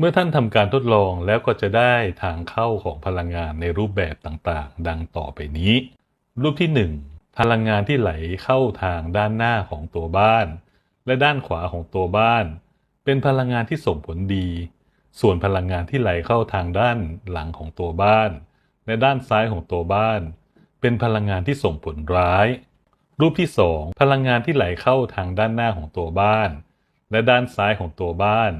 เมื่อท่านทำการทดลองแล้วก็จะได้ทางเข้าของพลังงานในรูปแบบต่างๆ ดังต่อไปนี้ รูปที่ 1 พลังงานที่ไหลเข้าทางด้านหน้าของตัวบ้าน และด้านขวาของตัวบ้าน เป็นพลังงานที่ส่งผลดี ส่วนพลังงานที่ไหลเข้าทางด้านหลังของตัวบ้าน และด้านซ้ายของตัวบ้าน เป็นพลังงานที่ส่งผลร้าย รูปที่ 2 พลังงานที่ไหลเข้าทางด้านหน้าของตัวบ้าน และด้านซ้ายของตัวบ้าน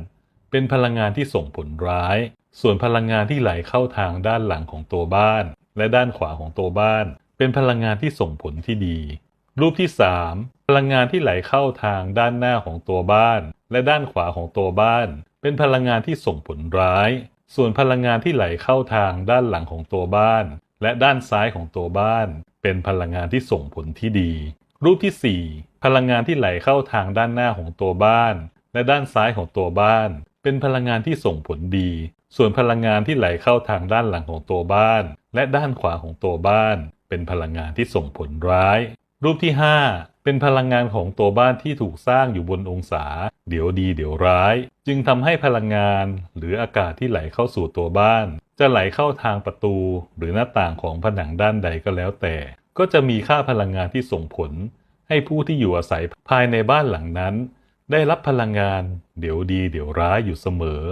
เป็นพลังงานที่ส่งผลร้าย ส่วนพลังงานที่ไหลเข้าทางด้านหลังของตัวบ้าน และด้านขวาของตัวบ้าน เป็นพลังงานที่ส่งผลที่ดี รูปที่ 3 พลังงานที่ไหลเข้าทางด้านหน้าของตัวบ้าน และด้านขวาของตัวบ้าน เป็นพลังงานที่ส่งผลร้าย ส่วนพลังงานที่ไหลเข้าทางด้านหลังของตัวบ้าน และด้านซ้ายของตัวบ้าน เป็นพลังงานที่ส่งผลที่ดี รูปที่ 4 พลังงานที่ไหลเข้าทางด้านหน้าของตัวบ้าน และด้านซ้ายของตัวบ้าน เป็นพลังงานที่ส่งผลดี ส่วนพลังงานที่ไหลเข้าทางด้านหลังของตัวบ้าน และด้านขวาของตัวบ้าน เป็นพลังงานที่ส่งผลร้าย รูปที่ 5 เป็นพลังงานของตัวบ้านที่ถูกสร้างอยู่บนองศา เดี๋ยวดีเดี๋ยวร้าย จึงทำให้พลังงาน หรืออากาศที่ไหลเข้าสู่ตัวบ้าน จะไหลเข้าทางประตู หรือหน้าต่างของผนังด้านใดก็แล้วแต่ ก็จะมีค่าพลังงานที่ส่งผล ให้ผู้ที่อยู่อาศัยภายในบ้านหลังนั้น ได้รับพลังงาน เดี๋ยวดีเดี๋ยวร้ายอยู่เสมอ